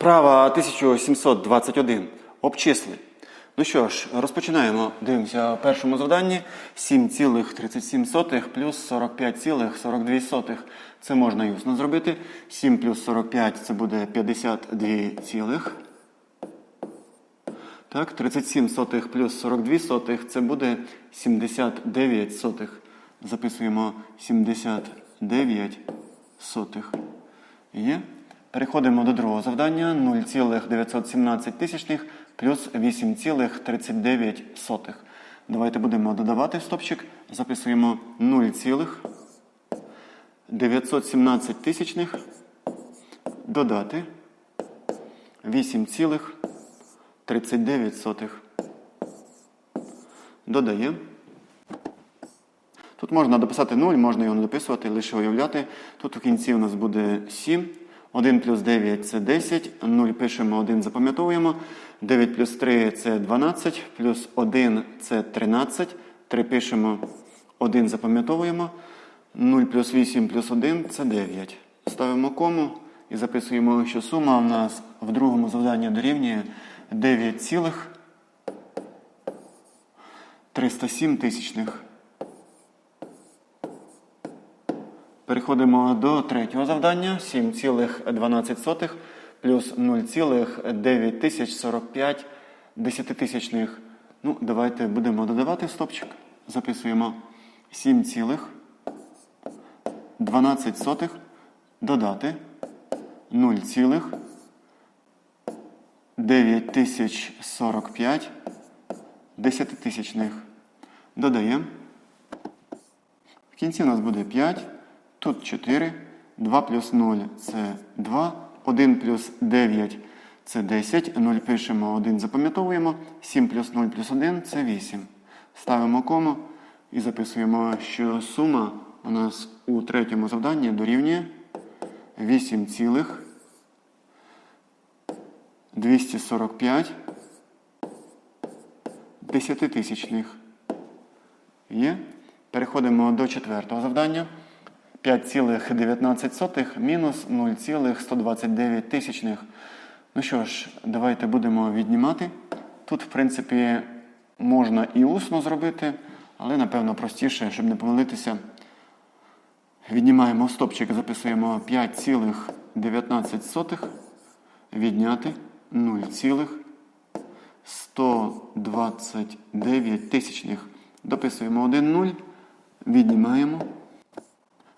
Вправа 1721. Обчисли. Ну що ж, розпочинаємо. Дивимося в першому завданні 7,37 плюс 45,42. Це можна і усно зробити. 7 плюс 45 це буде 52 цілих. Так, 37 сотих плюс 42 сотих це буде 79 сотих. Записуємо 79 сотих. Є. Переходимо до другого завдання. 0,917 тисячних плюс 8,39. Давайте будемо додавати стопчик. Записуємо 0,917 тисячних. Додати 8,39. Додаємо. Тут можна дописати 0, можна його не дописувати, лише уявляти. Тут у кінці у нас буде 7. 1 плюс 9 це 10. 0 пишемо, 1 запам'ятовуємо. 9 плюс 3 це 12, плюс 1 це 13. 3 пишемо, 1 запам'ятовуємо. 0 плюс 8 плюс 1 це 9. Ставимо кому і записуємо, що сума у нас в другому завданні дорівнює 9 цілих 307 тисячних. Переходимо до третього завдання. 7,12 плюс 0,9045 десятитисячних. Ну, давайте будемо додавати стопчик. Записуємо 7,12 додати 0,9045 десятитисячних. Додаємо. В кінці у нас буде 5. Тут 4. 2 плюс 0 це 2. 1 плюс 9 це 10. 0 пишемо, 1 запам'ятовуємо. 7 плюс 0 плюс 1 це 8. Ставимо кому і записуємо, що сума у нас у третьому завданні дорівнює 8 цілих 245 десятитисячних. Є. Переходимо до четвертого завдання. 5,19 мінус 0,129 тисячних. Ну що ж, давайте будемо віднімати. Тут, в принципі, можна і усно зробити, але, напевно, простіше, щоб не помилитися. Віднімаємо стопчик, записуємо 5,19 відняти 0,129 тисячних. Дописуємо 1 0, віднімаємо.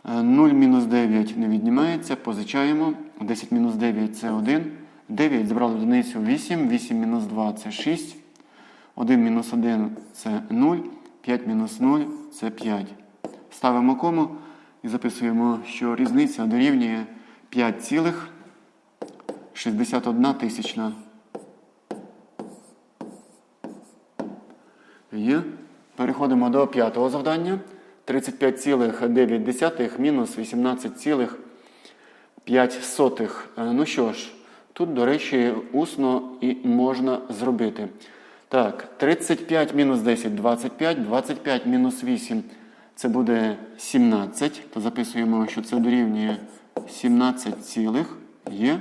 0 мінус 9 не віднімається, позичаємо. 10 мінус 9 це 1. 9 збрали одиницю 8, 8 мінус 2 це 6. 1 мінус 1 це 0, 5 мінус 0 це 5. Ставимо кому і записуємо, що різниця дорівнює 5,61 тисячна. Є. Переходимо до п'ятого завдання. 35,9 мінус 18,5. Ну що ж, тут, до речі, усно і можна зробити. Так, 35 мінус 10 25, 25 мінус 8 це буде 17. То записуємо, що це дорівнює 17 цілих. Є.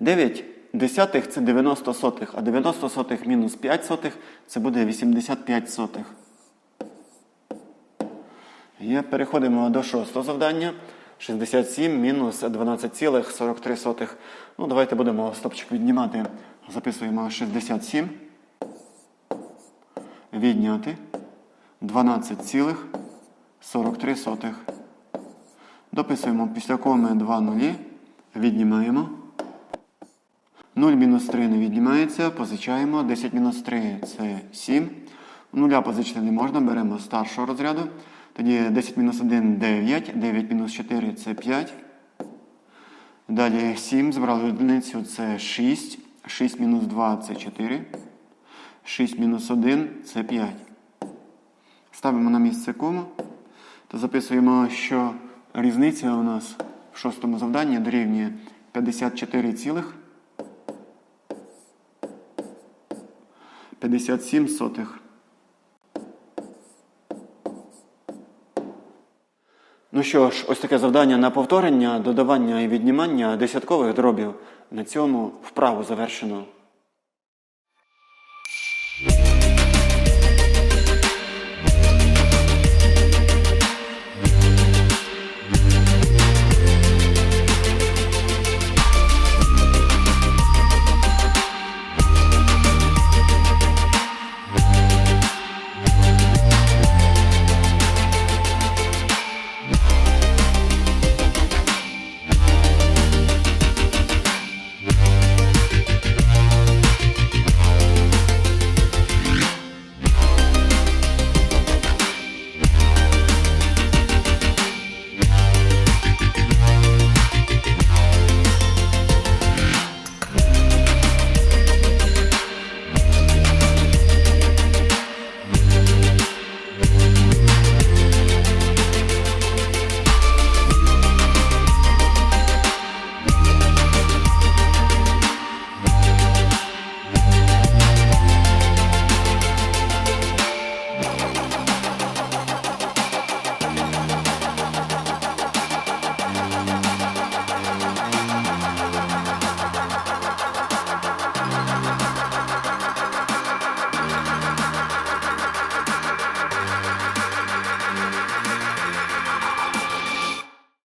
9 десятих це 90 сотих, а 90 сотих мінус 5 сотих це буде 85 сотих. Є. Переходимо до шостого завдання. 67 мінус 12,43. Ну, давайте будемо стопчик віднімати. Записуємо 67. Відняти 12,43. Дописуємо після коми 2 нулі. Віднімаємо. 0 мінус 3 не віднімається. Позичаємо. 10 мінус 3 це 7. Нуля позичити не можна. Беремо старшого розряду. Тоді 10 мінус 1 9, 9 мінус 4 це 5. Далі 7. Збрали одиницю це 6. 6 мінус 2 це 4. 6 мінус 1 це 5. Ставимо на місце кому. То записуємо, що різниця у нас в шостому завданні дорівнює 54 цілих 57 сотих. Ну що ж, ось таке завдання на повторення, додавання і віднімання десяткових дробів. На цьому вправу завершено.